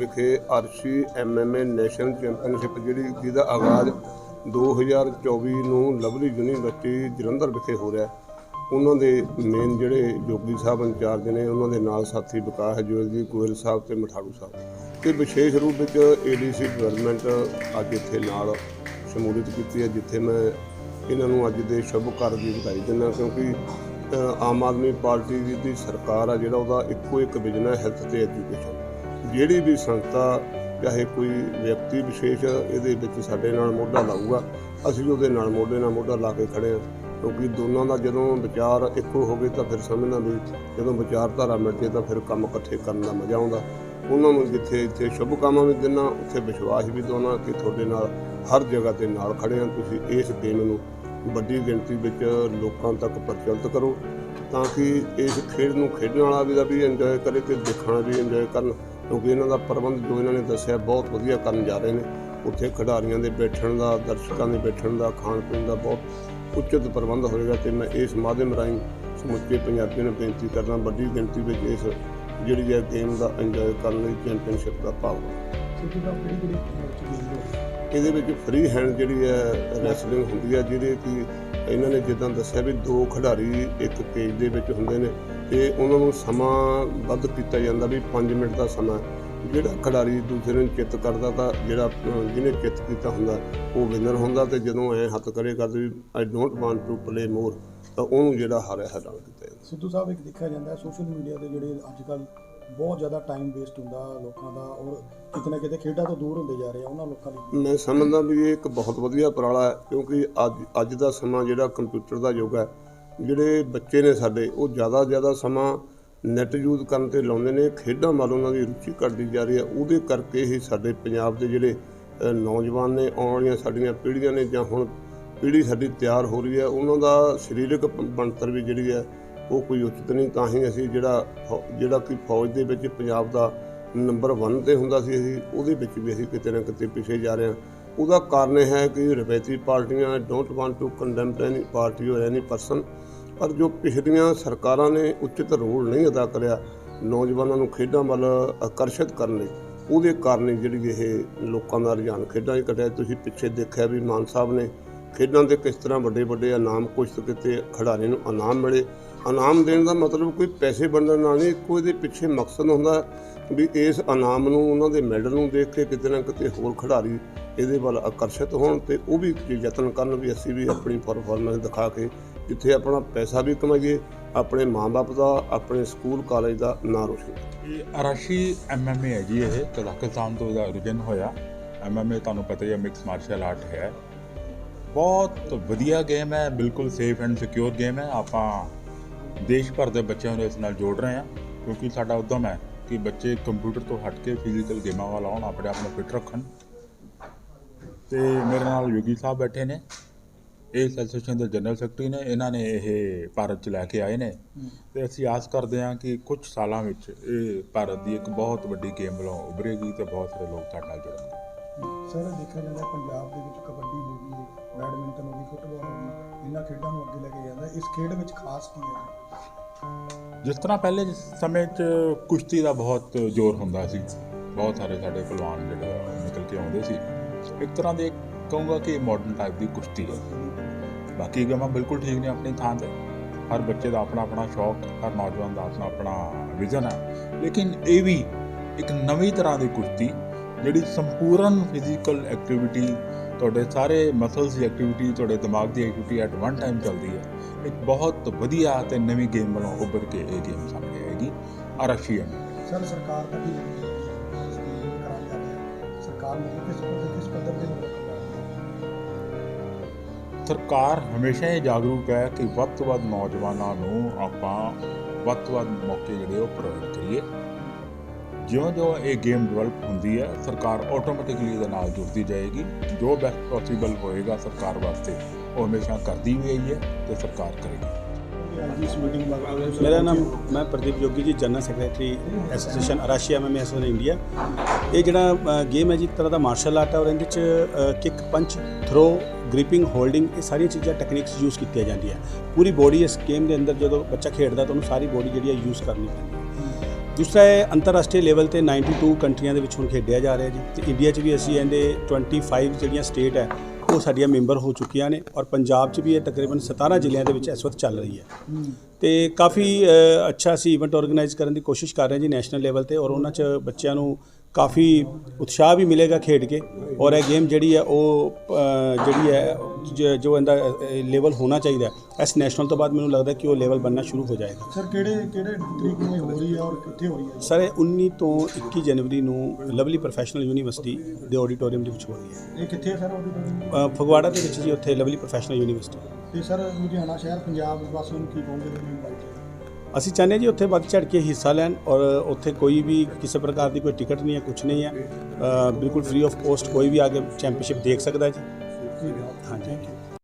Circuit house ਵਿ- ਵਿਖੇ ਅਰਸ਼ੀ MMA national championship ਜਿਹੜੀ ਜਿਹਦਾ ਆਗਾਜ਼ 2024 ਨੂੰ ਲਵਲੀ ਯੂਨੀਵਰਸਿਟੀ ਜਲੰਧਰ ਵਿਖੇ ਹੋ ਰਿਹਾ ਉਹਨਾਂ ਦੇ ਮੇਨ ਜਿਹੜੇ ਜੋਗੀ ਸਾਹਿਬ ਇੰਚਾਰਜ ਨੇ, ਉਹਨਾਂ ਦੇ ਨਾਲ ਸਾਥੀ ਵਿਕਾਸ ਜੋਲ ਜੀ, ਗੋਇਲ ਸਾਹਿਬ ਤੇ ਮਠਾੜੂ ਸਾਹਿਬ। ਤੇ ਵਿਸ਼ੇਸ਼ ਰੂਪ ਵਿੱਚ ਏਡੀਸੀ ਡਿਵੈਲਪਮੈਂਟ ਅੱਜ ਇੱਥੇ ਨਾਲ ਸ਼ਮੂਲੀਅਤ ਕੀਤੀ ਹੈ, ਜਿੱਥੇ ਮੈਂ ਇਹਨਾਂ ਨੂੰ ਅੱਜ ਦੇ ਸ਼ੁਭ ਕਾਰਜ ਦੀ ਵਧਾਈ ਦਿੰਦਾ ਕਿਉਂਕਿ ਆਮ ਆਦਮੀ ਪਾਰਟੀ ਦੀ ਦੀ ਸਰਕਾਰ ਆ ਜਿਹੜਾ, ਉਹਦਾ ਇੱਕੋ ਇੱਕ ਵਿਜ਼ਨ ਹੈ ਹੈਲਥ ਤੇ ਐਜੂਕੇਸ਼ਨ ਜਿਹੜੀ ਵੀ ਸੰਸਥਾ, ਚਾਹੇ ਕੋਈ ਵਿਅਕਤੀ ਵਿਸ਼ੇਸ਼ ਇਹਦੇ ਵਿੱਚ ਸਾਡੇ ਨਾਲ ਮੋਢਾ ਲਾਊਗਾ, ਅਸੀਂ ਉਹਦੇ ਨਾਲ ਮੋਢੇ ਨਾਲ ਮੋਢਾ ਲਾ ਕੇ ਖੜੇ ਹਾਂ। ਕਿਉਂਕਿ ਦੋਨਾਂ ਦਾ ਜਦੋਂ ਵਿਚਾਰ ਇੱਕੋ ਹੋਵੇ ਤਾਂ ਫਿਰ ਸਮਝਣਾ ਵੀ ਜਦੋਂ ਵਿਚਾਰਧਾਰਾ ਮਿਲ ਜੇ ਤਾਂ ਫਿਰ ਕੰਮ ਇਕੱਠੇ ਕਰਨ ਦਾ ਮਜ਼ਾ ਆਉਂਦਾ। ਉਹਨਾਂ ਨੂੰ ਜਿੱਥੇ ਇੱਥੇ ਸ਼ੁਭ ਕਾਮਾਂ ਵੀ ਦਿੰਨਾ ਉੱਥੇ ਵਿਸ਼ਵਾਸ ਵੀ ਦਿਵਾਉਣਾ ਕਿ ਤੁਹਾਡੇ ਨਾਲ ਹਰ ਜਗ੍ਹਾ ਤੇ ਨਾਲ ਖੜੇ ਹਾਂ ਤੁਸੀਂ ਇਸ ਗੇਮ ਨੂੰ ਵੱਡੀ ਗਿਣਤੀ ਵਿੱਚ ਲੋਕਾਂ ਤੱਕ ਪ੍ਰਚਲਿਤ ਕਰੋ, ਤਾਂ ਕਿ ਇਸ ਖੇਡ ਨੂੰ ਖੇਡਣ ਵਾਲਾ ਵੀ ਦਾ ਵੀ ਇੰਜੋਏ ਕਰੇ ਤੇ ਦੇਖਣ ਵਾਲਾ ਵੀ ਇੰਜੋਏ ਕਰਨ। ਕਿਉਂਕਿ ਇਹਨਾਂ ਦਾ ਪ੍ਰਬੰਧ ਜੋ ਇਹਨਾਂ ਨੇ ਦੱਸਿਆ ਬਹੁਤ ਵਧੀਆ ਕਰਨ ਜਾ ਰਹੇ ਨੇ। ਉੱਥੇ ਖਿਡਾਰੀਆਂ ਦੇ ਬੈਠਣ ਦਾ, ਦਰਸ਼ਕਾਂ ਦੇ ਬੈਠਣ ਦਾ, ਖਾਣ ਪੀਣ ਦਾ ਬਹੁਤ ਉੱਚਿਤ ਪ੍ਰਬੰਧ ਹੋਏਗਾ ਤੇ ਮੈਂ ਇਸ ਮਾਧਿਅਮ ਰਾਹੀਂ ਸਮੁੱਚੇ ਪੰਜਾਬੀਆਂ ਨੂੰ ਬੇਨਤੀ ਕਰਦਾ ਵੱਡੀ ਗਿਣਤੀ ਵਿੱਚ ਇਸ ਜਿਹੜੀ ਹੈ ਗੇਮ ਦਾ ਇੰਜੋਏ ਕਰਨ ਲਈ ਚੈਂਪੀਅਨਸ਼ਿਪ ਦਾ ਭਾਵ। ਇਹਦੇ ਵਿੱਚ ਫ੍ਰੀ ਹੈਂਡ ਜਿਹੜੀ ਹੈ ਰੈਸਲਿੰਗ ਹੁੰਦੀ ਹੈ, ਜਿਹਦੇ ਕਿ ਇਹਨਾਂ ਨੇ ਜਿੱਦਾਂ ਦੱਸਿਆ ਵੀ ਦੋ ਖਿਡਾਰੀ ਇੱਕ ਕੇਜ ਦੇ ਵਿੱਚ ਹੁੰਦੇ ਨੇ ਤੇ ਉਹਨਾਂ ਨੂੰ ਸਮਾਂ ਵੱਧ ਕੀਤਾ ਜਾਂਦਾ ਵੀ 5 ਮਿੰਟ ਦਾ ਸਮਾਂ ਜਿਹੜਾ ਖਿਡਾਰੀ ਦੂਸਰੇ ਨੂੰ ਚਿੱਤ ਕਰਦਾ ਤਾਂ ਜਿਹੜਾ ਜਿਹਨੇ ਚਿੱਤ ਕੀਤਾ ਹੁੰਦਾ, ਉਹ ਵਿਨਰ ਹੁੰਦਾ ਤੇ ਜਦੋਂ ਐ ਹੱਥ ਕਰੇ ਕਰਦੇ ਵੀ I don't want to play more ਤਾਂ ਉਹਨੂੰ ਜਿਹੜਾ ਹਾਰਿਆ ਹਟਾ ਕੀਤਾ ਜਾਂਦਾ। ਸਿੱਧੂ ਸਾਹਿਬ ਇੱਕ ਦੇਖਿਆ ਜਾਂਦਾ ਸੋਸ਼ਲ ਮੀਡੀਆ ਤੇ ਜਿਹੜੇ ਅੱਜ ਕੱਲ ਬਹੁਤ ਜ਼ਿਆਦਾ ਟਾਈਮ ਵੇਸਟ ਹੁੰਦਾ ਲੋਕਾਂ ਦਾ ਔਰ ਕਿਤੇ ਨਾ ਕਿਤੇ ਖੇਡਾਂ ਤੋਂ ਦੂਰ ਹੁੰਦੇ ਜਾ ਰਹੇ ਆ ਉਹਨਾਂ ਲੋਕਾਂ ਲਈ। ਮੈਂ ਸਮਝਦਾ ਵੀ ਇਹ ਇੱਕ ਬਹੁਤ ਵਧੀਆ ਉਪਰਾਲਾ ਹੈ, ਕਿਉਂਕਿ ਅੱਜ ਅੱਜ ਦਾ ਸਮਾਂ ਜਿਹੜਾ ਕੰਪਿਊਟਰ ਦਾ ਯੁੱਗ ਹੈ, ਜਿਹੜੇ ਬੱਚੇ ਨੇ ਸਾਡੇ, ਉਹ ਜ਼ਿਆਦਾ ਜ਼ਿਆਦਾ ਸਮਾਂ ਨੈਟ ਯੂਜ਼ ਕਰਨ ਤੇ ਲਾਉਂਦੇ ਨੇ, ਖੇਡਾਂ ਵੱਲ ਉਹਨਾਂ ਦੀ ਰੁਚੀ ਘਟਦੀ ਜਾ ਰਹੀ ਹੈ, ਉਹਦੇ ਕਰਕੇ ਹੀ ਸਾਡੇ ਪੰਜਾਬ ਦੇ ਜਿਹੜੇ ਨੌਜਵਾਨ ਨੇ, ਆਉਣ ਵਾਲੀਆਂ ਸਾਡੀਆਂ ਪੀੜ੍ਹੀਆਂ ਨੇ, ਜਾਂ ਹੁਣ ਪੀੜ੍ਹੀ ਸਾਡੀ ਤਿਆਰ ਹੋ ਰਹੀ ਹੈ, ਉਹਨਾਂ ਦਾ ਸਰੀਰਕ ਬਣਤਰ ਵੀ ਜਿਹੜੀ ਹੈ, ਉਹ ਕੋਈ ਉਚਿਤ ਨਹੀਂ, ਤਾਂ ਹੀ ਅਸੀਂ ਜਿਹੜਾ ਫੌ- ਜਿਹੜਾ ਕਿ ਫੌਜ ਦੇ ਵਿੱਚ ਪੰਜਾਬ ਦਾ ਨੰਬਰ 1 ਤੇ ਹੁੰਦਾ ਸੀ ਅਸੀਂ, ਉਹਦੇ ਵਿੱਚ ਵੀ ਅਸੀਂ ਕਿਤੇ ਨਾ ਕਿਤੇ ਪਿੱਛੇ ਜਾ ਰਹੇ ਹਾਂ। ਉਹਦਾ ਕਾਰਨ ਇਹ ਹੈ ਕਿ ਰਵਾਇਤੀ ਪਾਰਟੀਆਂ don't want to condemn any party or any person ਪਰ ਜੋ ਪਿਛਲੀਆਂ ਸਰਕਾਰਾਂ ਨੇ ਉਚਿਤ ਰੋਲ ਨਹੀਂ ਅਦਾ ਕਰਿਆ ਨੌਜਵਾਨਾਂ ਨੂੰ ਖੇਡਾਂ ਵੱਲ ਆਕਰਸ਼ਿਤ ਕਰਨ ਲਈ, ਉਹਦੇ ਕਾਰਨ ਹੀ ਜਿਹੜੀ ਇਹ ਲੋਕਾਂ ਦਾ ਰੁਝਾਨ ਖੇਡਾਂ 'ਚ ਘਟਿਆ। ਤੁਸੀਂ ਪਿੱਛੇ ਦੇਖਿਆ ਵੀ ਮਾਨ ਸਾਹਿਬ ਨੇ ਖੇਡਾਂ ਦੇ ਕਿਸ ਤਰ੍ਹਾਂ ਵੱਡੇ ਵੱਡੇ ਇਨਾਮ ਕੁਛ ਕਿਤੇ, ਖਿਡਾਰੀ ਨੂੰ ਇਨਾਮ ਮਿਲੇ। ਇਨਾਮ ਦੇਣ ਦਾ ਮਤਲਬ ਕੋਈ ਪੈਸੇ ਵੰਡਣ ਨਾਲ ਨਹੀਂ ਕੋਈ ਦੇ ਪਿੱਛੇ ਮਕਸਦ ਹੁੰਦਾ ਵੀ ਇਸ ਇਨਾਮ ਨੂੰ, ਉਹਨਾਂ ਦੇ ਮੈਡਲ ਨੂੰ ਦੇਖ ਕੇ ਕਿਤੇ ਨਾ ਕਿਤੇ ਹੋਰ ਖਿਡਾਰੀ ਇਹਦੇ ਵੱਲ ਆਕਰਸ਼ਿਤ ਹੋਣ ਤੇ ਉਹ ਵੀ ਯਤਨ ਕਰਨ ਵੀ ਅਸੀਂ ਵੀ ਆਪਣੀ ਪਰਫਾਰਮੈਂਸ ਦਿਖਾ ਕੇ ਜਿੱਥੇ ਆਪਣਾ ਪੈਸਾ ਵੀ ਕਮਾਈਏ, ਆਪਣੇ ਮਾਂ-ਬਾਪ ਦਾ, ਆਪਣੇ ਸਕੂਲ ਕਾਲਜ ਦਾ ਨਾਂ ਰੋਸ਼ਨ ਕਰੀਏ। ਇਹ ਅਰਾਸ਼ੀ ਐਮਐਮਏ ਹੈ ਜੀ ਇਹ ਕਜ਼ਾਕਿਸਤਾਨ ਤੋਂ ਇਹਦਾ origin ਹੋਇਆ। ਐਮਐਮਏ ਤੁਹਾਨੂੰ ਪਤਾ ਹੀ ਹੈ ਮਿਕਸ ਮਾਰਸ਼ਲ ਆਰਟ ਹੈ। ਬਹੁਤ ਵਧੀਆ ਗੇਮ ਹੈ, ਬਿਲਕੁਲ ਸੇਫ ਐਂਡ ਸਿਕਿਉਰ ਗੇਮ ਹੈ। ਆਪਾਂ ਦੇਸ਼ ਭਰ ਦੇ ਬੱਚਿਆਂ ਨੂੰ ਇਸ ਨਾਲ ਜੋੜ ਰਹੇ ਹਾਂ, ਕਿਉਂਕਿ ਸਾਡਾ ਉਦਮ ਹੈ ਕਿ ਬੱਚੇ ਕੰਪਿਊਟਰ ਤੋਂ ਹਟ ਕੇ ਫਿਜ਼ੀਕਲ ਗੇਮਾਂ ਵੱਲ ਆਉਣ, ਆਪਣੇ ਆਪ ਨੂੰ ਫਿਟ ਰੱਖਣ। ਤੇ ਮੇਰੇ ਨਾਲ ਯੋਗੀ ਸਾਹਿਬ ਬੈਠੇ ਨੇ। ਇਹ ਐਸੋਸੀਏਸ਼ਨ ਦੇ ਜਨਰਲ ਸੈਕਟਰੀ ਨੇ, ਇਹਨਾਂ ਨੇ ਇਹ ਭਾਰਤ ਚ ਲੈ ਕੇ ਆਏ ਨੇ। ਤੇ ਅਸੀਂ ਆਸ ਕਰਦੇ ਹਾਂ ਕਿ ਕੁਝ ਸਾਲਾਂ ਵਿੱਚ ਇਹ ਭਾਰਤ ਦੀ ਇੱਕ ਬਹੁਤ ਵੱਡੀ ਗੇਮ ਵੱਲੋਂ ਉਭਰੇਗੀ ਤੇ ਬਹੁਤ ਸਾਰੇ ਲੋਕ ਸਾਡੇ ਨਾਲ ਜੁੜਨਗੇ। ਸਰ ਦੇਖਿਆ ਜਾਂਦਾ ਪੰਜਾਬ ਦੇ ਵਿੱਚ ਕਬੱਡੀ ਹੋ ਗਈ, ਬੈਡਮਿੰਟਨ ਹੋ ਗਈ, ਫੁੱਟਬਾਲ ਹੋ ਗਈ, ਇਹਨਾਂ ਖੇਡਾਂ ਨੂੰ ਅੱਗੇ ਲੈ ਕੇ ਜਾਂਦਾ। ਇਸ ਖੇਡ ਵਿੱਚ ਖਾਸ ਕੀ ਹੈ? ਜਿਸ ਤਰ੍ਹਾਂ ਪਹਿਲੇ ਸਮੇਂ 'ਚ ਕੁਸ਼ਤੀ ਦਾ ਬਹੁਤ ਜ਼ੋਰ ਹੁੰਦਾ ਸੀ, ਬਹੁਤ ਸਾਰੇ ਸਾਡੇ ਪਹਿਲਵਾਨ ਜਿਹੜਾ ਨਿਕਲ ਕੇ ਆਉਂਦੇ ਸੀ। ਇੱਕ ਤਰ੍ਹਾਂ ਦੇ ਕਹੂੰਗਾ ਕਿ ਮਾਡਰਨ ਟਾਈਪ ਦੀ ਕੁਸ਼ਤੀ ਹੈ। ਬਾਕੀ ਗੇਮਾਂ ਬਿਲਕੁਲ ਠੀਕ ਨੇ ਆਪਣੀ ਥਾਂ ਤੇ। ਹਰ ਬੱਚੇ ਦਾ ਆਪਣਾ ਆਪਣਾ ਸ਼ੌਕ, ਹਰ ਨੌਜਵਾਨ ਦਾ ਆਪਣਾ ਆਪਣਾ ਵਿਜ਼ਨ ਹੈ। ਲੇਕਿਨ ਇਹ ਵੀ ਇੱਕ ਨਵੀਂ ਤਰ੍ਹਾਂ ਦੀ ਕੁਸ਼ਤੀ ਜਿਹੜੀ ਸੰਪੂਰਨ ਫਿਜ਼ੀਕਲ ਐਕਟੀਵਿਟੀ ਤੁਹਾਡੇ ਸਾਰੇ ਮਸਲਸ ਦੀ ਐਕਟੀਵਿਟੀ ਤੁਹਾਡੇ ਦਿਮਾਗ ਦੀ ਐਕਟੀਵਿਟੀ ਐਟ ਵਨ ਟਾਈਮ ਚੱਲਦੀ ਹੈ। ਇੱਕ ਬਹੁਤ ਵਧੀਆ ਤੇ ਨਵੀਂ ਗੇਮ ਵੱਲੋਂ ਉੱਭਰ ਕੇ ਇਹ ਗੇਮ ਸਾਹਮਣੇ ਆਏਗੀ ਅਰਾਸ਼ੀਅਨ ਸਰ ਸਰਕਾਰ ਦਾ ਵੀ ਜਾ ਰਿਹਾ ਸਰਕਾਰ ਨੂੰ ਕਿਸ ਕਿਸ ਹਮੇਸ਼ਾ ਹੀ ਜਾਗਰੂਕ ਹੈ ਕਿ ਵੱਧ ਤੋਂ ਵੱਧ ਨੌਜਵਾਨਾਂ ਨੂੰ ਆਪਾਂ ਵੱਧ ਤੋਂ ਵੱਧ ਮੌਕੇ ਜਿਹੜੇ ਉਹ ਪ੍ਰੋਵਾਈਡ ਕਰੀਏ। ਜਿਉਂ-ਜਿਉਂ ਇਹ ਗੇਮ ਡਿਵੈਲਪ ਹੁੰਦੀ ਹੈ, ਸਰਕਾਰ ਆਟੋਮੈਟਿਕਲੀ ਇਹਦੇ ਨਾਲ ਜੁੜਦੀ ਜਾਏਗੀ। ਜੋ ਬੈਸਟ ਪੋਸੀਬਲ ਹੋਏਗਾ ਸਰਕਾਰ ਵਾਸਤੇ, ਉਹ ਹਮੇਸ਼ਾ ਕਰਦੀ ਵੀ ਆਈ ਹੈ ਤੇ ਸਰਕਾਰ ਕਰੇਗੀ। ਮੇਰਾ ਨਾਮ, ਮੈਂ Pradeep Jogi ji general secretary association Eurasia MMA association India ਇਹ ਜਿਹੜਾ ਗੇਮ ਹੈ ਜੀ ਤਰ੍ਹਾਂ ਦਾ ਮਾਰਸ਼ਲ ਆਰਟ ਹੈ ਔਰ ਇਹਦੇ ਚ kick punch throw gripping holding ਇਹ ਸਾਰੀਆਂ ਚੀਜ਼ਾਂ ਟੈਕਨੀਕਸ ਯੂਜ਼ ਕੀਤੀਆਂ ਜਾਂਦੀਆਂ। ਪੂਰੀ ਬੋਡੀ ਇਸ ਗੇਮ ਦੇ ਅੰਦਰ ਜਦੋਂ ਬੱਚਾ ਖੇਡਦਾ ਤਾਂ ਉਹਨੂੰ ਸਾਰੀ ਬੋਡੀ ਜਿਹੜੀ ਹੈ ਯੂਜ਼ ਕਰਨੀ ਪੈਂਦੀ ਦੂਸਰਾ ਹੈ ਅੰਤਰਰਾਸ਼ਟਰੀ ਲੈਵਲ ਤੇ 92 ਕੰਟਰੀਆਂ ਦੇ ਵਿੱਚ ਹੁਣ ਖੇਡਿਆ ਜਾ ਰਿਹਾ ਜੀ। ਤੇ ਇੰਡੀਆ 'ਚ ਵੀ ਅਸੀਂ ਇਹਦੇ 25 ਜਿਹੜੀਆਂ ਸਟੇਟ ਹੈ ਉਹ ਸਾਡੀਆਂ ਮੈਂਬਰ ਹੋ ਚੁੱਕੀਆਂ ਨੇ ਔਰ ਪੰਜਾਬ 'ਚ ਵੀ ਇਹ ਤਕਰੀਬਨ 17 ਜ਼ਿਲ੍ਹਿਆਂ ਦੇ ਵਿੱਚ ਇਸ ਵਕਤ ਚੱਲ ਰਹੀ ਹੈ। ਤੇ ਕਾਫੀ ਅੱਛਾ ਅਸੀਂ ਇਵੈਂਟ ਆਰਗੇਨਾਈਜ਼ ਕਰਨ ਦੀ ਕੋਸ਼ਿਸ਼ ਕਰ ਰਹੇ ਜੀ ਨੈਸ਼ਨਲ ਲੈਵਲ ਤੇ ਔਰ ਉਹਨਾਂ 'ਚ ਬੱਚਿਆਂ ਨੂੰ ਕਾਫੀ ਉਤਸ਼ਾਹ ਵੀ ਮਿਲੇਗਾ ਖੇਡ ਕੇ ਔਰ ਇਹ ਗੇਮ ਜਿਹੜੀ ਹੈ ਉਹ ਜਿਹੜੀ ਹੈ ਜ- ਇਹਦਾ ਲੈਵਲ ਹੋਣਾ ਚਾਹੀਦਾ ਹੈ, ਇਸ ਨੈਸ਼ਨਲ ਤੋਂ ਬਾਅਦ ਮੈਨੂੰ ਲੱਗਦਾ ਕਿ ਉਹ ਲੈਵਲ ਬਣਨਾ ਸ਼ੁਰੂ ਹੋ ਜਾਏਗਾ। ਸਰ ਕਿਹੜੇ ਕਿਹੜੇ ਤਰੀਕ ਨੂੰ ਹੋ ਰਹੀ ਹੈ ਔਰ ਕਿੱਥੇ ਹੋ ਰਹੀ ਹੈ? ਸਰ ਇਹ 19 ਤੋਂ 21 ਜਨਵਰੀ ਨੂੰ ਲਵਲੀ ਪ੍ਰੋਫੈਸ਼ਨਲ ਯੂਨੀਵਰਸਿਟੀ ਦੇ ਆਡੀਟੋਰੀਅਮ ਦੇ ਵਿੱਚ ਹੋ ਰਹੀ ਹੈ। ਇਹ ਕਿੱਥੇ ਹੈ ਸਰ ਆਡੀਟੋਰੀਅਮ ਫਗਵਾੜਾ ਦੇ ਵਿੱਚ ਜੀ ਉੱਥੇ ਲਵਲੀ ਪ੍ਰੋਫੈਸ਼ਨਲ ਯੂਨੀਵਰਸਿਟੀ ਤੇ ਸਰ ਲੁਧਿਆਣਾ ਸ਼ਹਿਰ ਪੰਜਾਬ ਵਾਸੀਆਂ ਨੂੰ ਕੀ ਕਹੋਗੇ? ਅਸੀਂ ਚਾਹੁੰਦੇ ਹਾਂ ਜੀ ਉੱਥੇ ਵੱਧ ਚੜ੍ਹ ਕੇ ਹਿੱਸਾ ਲੈਣ ਔਰ ਉੱਥੇ ਕੋਈ ਵੀ ਕਿਸੇ ਪ੍ਰਕਾਰ ਦੀ ਕੋਈ ਟਿਕਟ ਨਹੀਂ ਹੈ ਕੁਝ ਨਹੀਂ ਹੈ। ਬਿਲਕੁਲ ਫ੍ਰੀ ਆਫ ਕੋਸਟ ਕੋਈ ਵੀ ਆ ਕੇ ਚੈਂਪੀਅਨਸ਼ਿਪ ਦੇਖ ਸਕਦਾ ਜੀ।